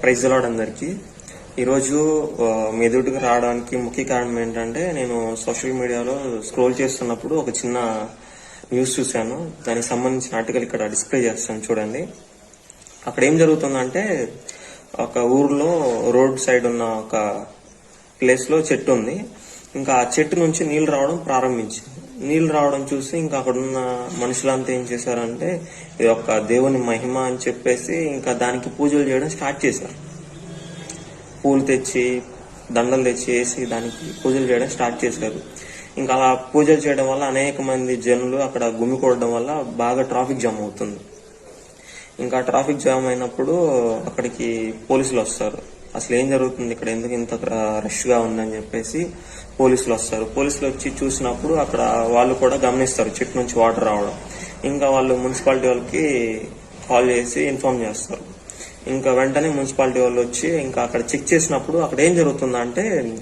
Praise lord అందరికి. ఈరోజు ఆ, మీ రావడానికి ముఖ్య కారణం ఏంటంటే నేను సోషల్ మీడియాలో స్క్రోల్ చేస్తున్నప్పుడు ఒక చిన్న న్యూస్ చూశాను. దానికి సంబంధించిన ఆర్టికల్ ఇక్కడ డిస్ప్లే చేస్తాను చూడండి. అక్కడ ఏం జరుగుతుందంటే ఒక ఊర్లో రోడ్ సైడ్ ఉన్న ఒక ప్లేస్లో చెట్టు ఉంది. ఇంకా ఆ చెట్టు నుంచి నీళ్ళు రావడం ప్రారంభించింది. నీళ్ళు రావడం చూసి ఇంకా అక్కడ ఉన్న మనుషులంతా ఏం చేశారంటే ఇది ఒక దేవుని మహిమ అని చెప్పేసి ఇంకా దానికి పూజలు చేయడం స్టార్ట్ చేశారు. పూలు తెచ్చి దండలు తెచ్చి వేసి దానికి పూజలు చేయడం స్టార్ట్ చేశారు. ఇంకా అలా పూజలు చేయడం వల్ల అనేక మంది జనులు అక్కడ గుమికూడడం వల్ల బాగా ట్రాఫిక్ జామ్ అవుతుంది. ఇంకా ట్రాఫిక్ జామ్ అయినప్పుడు అక్కడికి పోలీసులు వస్తారు. అసలు ఏం జరుగుతుంది ఇక్కడ? ఎందుకు ఇంత రష్గా ఉందని చెప్పేసి పోలీసులు వస్తారు. పోలీసులు వచ్చి చూసినప్పుడు అక్కడ వాళ్ళు కూడా గమనిస్తారు చెట్టు నుంచి వాటర్ రావడం. ఇంకా వాళ్ళు మున్సిపాలిటీ వాళ్ళకి కాల్ చేసి ఇన్ఫార్మ్ చేస్తారు. ఇంకా వెంటనే మున్సిపాలిటీ వాళ్ళు వచ్చి ఇంకా అక్కడ చెక్ చేసినప్పుడు అక్కడ ఏం జరుగుతుందంటే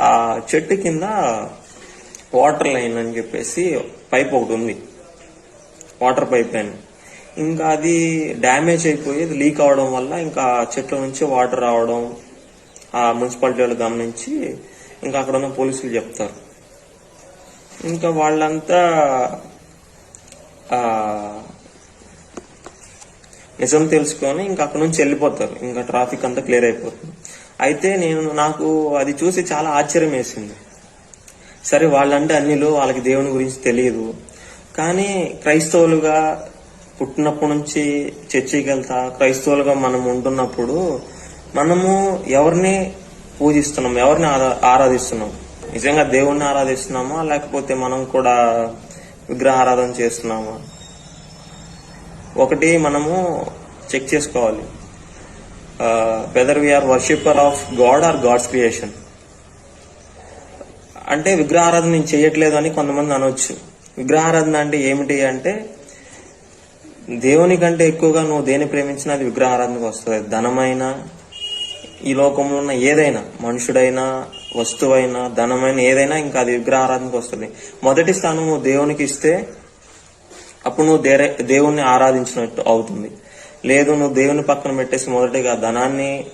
ఆ చెట్టు కింద వాటర్ లైన్ అని చెప్పేసి పైప్ ఒకటి ఉంది. Water pipe line. ఇంకా అది డ్యామేజ్ అయిపోయి లీక్ అవడం వల్ల ఇంకా చెట్ల నుంచి వాటర్ రావడం ఆ మున్సిపాలిటీ వాళ్ళు గమనించి ఇంకా అక్కడ ఉన్న పోలీసులు చెప్తారు. ఇంకా వాళ్ళంతా నిజం తెలుసుకొని ఇంకా అక్కడ నుంచి వెళ్ళిపోతారు. ఇంకా ట్రాఫిక్ అంతా క్లియర్ అయిపోతుంది. అయితే నేను నాకు అది చూసి చాలా ఆశ్చర్యం వేసింది. సరే వాళ్ళంటే అన్నిలో వాళ్ళకి దేవుని గురించి తెలియదు. కానీ క్రైస్తవులుగా పుట్టినప్పటి నుంచి చర్చికి వెళ్తా క్రైస్తవులుగా మనం ఉంటున్నప్పుడు మనము ఎవరిని పూజిస్తున్నాం ఎవరిని ఆరాధిస్తున్నాం? నిజంగా దేవుణ్ణి ఆరాధిస్తున్నామా? లేకపోతే మనం కూడా విగ్రహారాధన చేస్తున్నామా? ఒకటి మనము చెక్ చేసుకోవాలి. Whether we are worshipper of God or God's creation అంటే విగ్రహారాధన నేను చేయట్లేదు అని కొంతమంది అనొచ్చు. విగ్రహారాధన అంటే ఏమిటి అంటే దేవుని కంటే ఎక్కువగా నువ్వు దేని ప్రేమించినా అది విగ్రహారాధనకు వస్తుంది. ధనమైన ఈ లోకంలో ఉన్న ఏదైనా మనుషుడైనా వస్తువైనా ధనమైన ఏదైనా ఇంకా అది విగ్రహారాధనకు వస్తుంది. మొదటి స్థానం నువ్వు దేవునికి ఇస్తే అప్పుడు నువ్వు దేరే దేవుణ్ణి ఆరాధించినట్టు అవుతుంది. లేదు నువ్వు దేవుని పక్కన పెట్టేసి మొదటిగా ధనాన్ని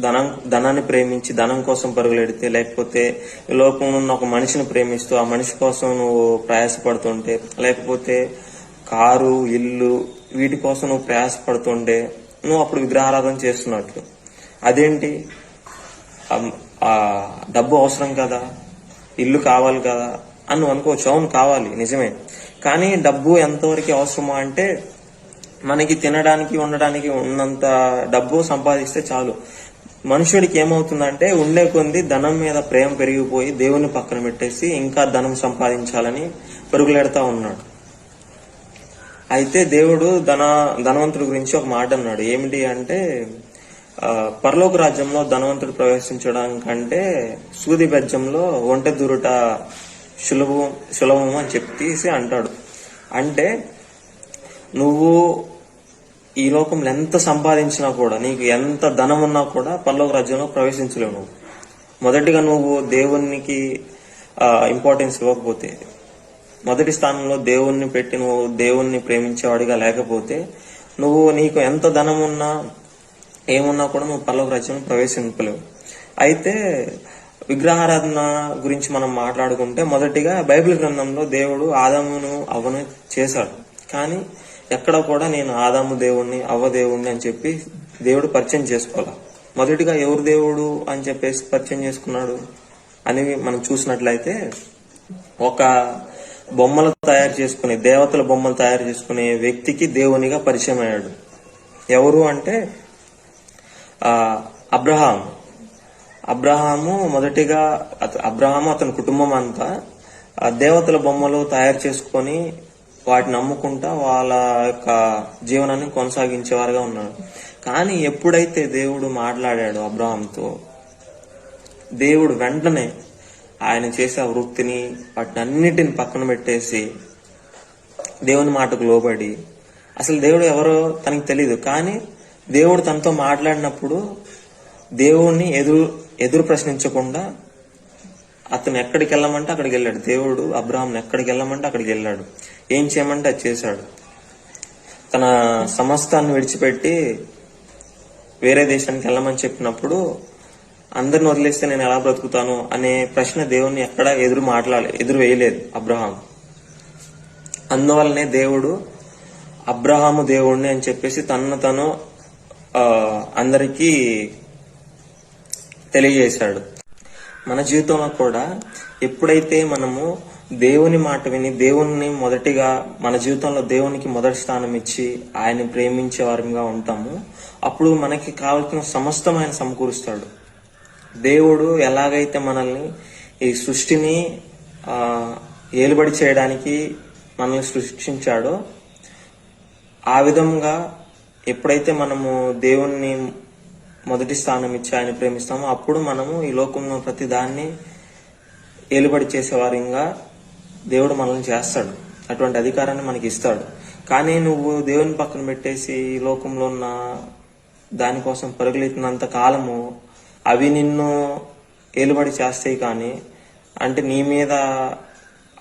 ధనం ధనాన్ని ప్రేమించి ధనం కోసం పరుగులెడితే లేకపోతే ఈ లోకంలో ఉన్న ఒక మనిషిని ప్రేమిస్తూ ఆ మనిషి కోసం నువ్వు ప్రయాసపడుతుంటే లేకపోతే కారు ఇల్లు వీటి కోసం నువ్వు ప్రయాసపడుతుంటే నువ్వు అప్పుడు విగ్రహారాధన చేస్తున్నట్లు. అదేంటి? డబ్బు అవసరం కదా ఇల్లు కావాలి కదా అని నువ్వు అనుకోవచ్చు. అవును కావాలి నిజమే. కానీ డబ్బు ఎంతవరకు అవసరమా అంటే మనకి తినడానికి ఉండడానికి ఉన్నంత డబ్బు సంపాదిస్తే చాలు. మనుషుడికి ఏమవుతుందంటే ఉండే కొంది ధనం మీద ప్రేమ పెరిగిపోయి దేవుని పక్కన పెట్టేసి ఇంకా ధనం సంపాదించాలని పరుగులెడతా ఉన్నాడు. అయితే దేవుడు ధన ధనవంతుడి గురించి ఒక మాట అన్నాడు. ఏమిటి అంటే పరలోక రాజ్యంలో ధనవంతుడు ప్రవేశించడం కంటే సూది బెజ్జంలో ఒంటె దురుట సులభం సులభం అని చెప్పేసి అంటాడు. అంటే నువ్వు ఈ లోకంలో ఎంత సంపాదించినా కూడా నీకు ఎంత ధనం ఉన్నా కూడా పరలోక రాజ్యంలో ప్రవేశించలేవు నువ్వు. మొదటిగా నువ్వు దేవునికి ఇంపార్టెన్స్ ఇవ్వకపోతే మొదటి స్థానంలో దేవుణ్ణి పెట్టి నువ్వు దేవుణ్ణి ప్రేమించేవాడిగా లేకపోతే నువ్వు నీకు ఎంత ధనం ఉన్నా ఏమున్నా కూడా నువ్వు పల్లవ రచన ప్రవేశింపలేవు. అయితే విగ్రహారాధన గురించి మనం మాట్లాడుకుంటే మొదటిగా బైబిల్ గ్రంథంలో దేవుడు ఆదామును అవ్వను చేశాడు. కానీ ఎక్కడ కూడా నేను ఆదాము దేవుణ్ణి అవ్వ దేవుణ్ణి అని చెప్పి దేవుడు పరిచయం చేసుకోవాలి? మొదటిగా ఎవరు దేవుడు అని చెప్పేసి పరిచయం చేసుకున్నాడు అని మనం చూసినట్లయితే ఒక బొమ్మలు తయారు చేసుకునే దేవతల బొమ్మలు తయారు చేసుకునే వ్యక్తికి దేవునిగా పరిచయం అయ్యాడు ఎవరు అంటే ఆ, అబ్రహాం. అబ్రహాము మొదటిగా అబ్రహాము అతని కుటుంబం అంతా దేవతల బొమ్మలు తయారు చేసుకొని వాటిని నమ్ముకుంటా వాళ్ళ యొక్క జీవనాన్ని కొనసాగించేవారుగా ఉన్నారు. కానీ ఎప్పుడైతే దేవుడు మాట్లాడాడు అబ్రహాంతో దేవుడు వెంటనే ఆయన చేసే ఆ వృత్తిని వాటిని అన్నిటిని పక్కన పెట్టేసి దేవుని మాటకు లోబడి అసలు దేవుడు ఎవరో తనకి తెలియదు కానీ దేవుడు తనతో మాట్లాడినప్పుడు దేవుణ్ణి ఎదురు ఎదురు ప్రశ్నించకుండా అతను ఎక్కడికి వెళ్ళమంటే అక్కడికి వెళ్ళాడు. దేవుడు అబ్రాహాంని ఎక్కడికి వెళ్ళమంటే అక్కడికి వెళ్ళాడు. ఏం చేయమంటే అది చేశాడు. తన సమస్తాన్ని విడిచిపెట్టి వేరే దేశానికి వెళ్ళమని చెప్పినప్పుడు అందరిని వదిలేస్తే నేను ఎలా బ్రతుకుతాను అనే ప్రశ్న దేవుణ్ణి ఎక్కడ ఎదురు మాట్లాడ ఎదురు వేయలేదు అబ్రహాం అందువల్లనే దేవుడు అబ్రహాము దేవుడిని అని చెప్పేసి తనను తను ఆ, అందరికీ తెలియజేశాడు. మన జీవితంలో కూడా ఎప్పుడైతే మనము దేవుని మాట విని దేవుణ్ణి మొదటిగా మన జీవితంలో దేవునికి మొదటి స్థానం ఇచ్చి ఆయన్ని ప్రేమించే వారంగా ఉంటాము అప్పుడు మనకి కావలసిన సమస్తం ఆయన సమకూరుస్తాడు. దేవుడు ఎలాగైతే మనల్ని ఈ సృష్టిని ఏలుబడి చేయడానికి మనల్ని సృష్టించాడో ఆ విధంగా ఎప్పుడైతే మనము దేవుణ్ణి మొదటి స్థానం ఇచ్చి ఆయన ప్రేమిస్తామో అప్పుడు మనము ఈ లోకంలో ప్రతి దాన్ని ఏలుబడి చేసేవారిగా దేవుడు మనల్ని చేస్తాడు. అటువంటి అధికారాన్ని మనకి ఇస్తాడు. కానీ నువ్వు దేవుని పక్కన పెట్టేసి ఈ లోకంలో ఉన్న దానికోసం పరుగులెత్తినంత కాలము అవి నిన్ను ఏలుబడి చేస్తాయి కానీ అంటే నీ మీద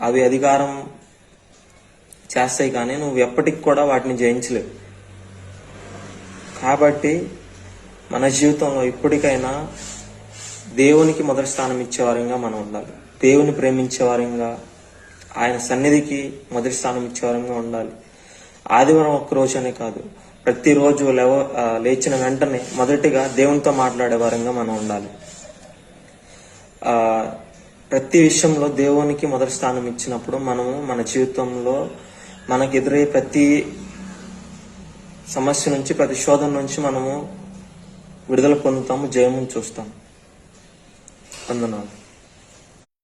అవి అధికారం చేస్తాయి కానీ నువ్వు ఎప్పటికి కూడా వాటిని జయించలేవు. కాబట్టి మన జీవితంలో ఇప్పటికైనా దేవునికి మొదటి స్థానం ఇచ్చేవారంగా మనం ఉండాలి. దేవుని ప్రేమించేవారంగా ఆయన సన్నిధికి మొదటి స్థానం ఇచ్చేవారంగా ఉండాలి. ఆదివారం ఒక్కరోజనే కాదు ప్రతిరోజు లేవ లేచిన వెంటనే మొదటిగా దేవునితో మాట్లాడే వారంగా మనం ఉండాలి. ప్రతి విషయంలో దేవునికి మొదటి స్థానం ఇచ్చినప్పుడు మనము మన జీవితంలో మనకు ఎదురయ్యే ప్రతి సమస్య నుంచి ప్రతి శోధన నుంచి మనము విడుదల పొందుతాము జయము చూస్తాం అందునాలు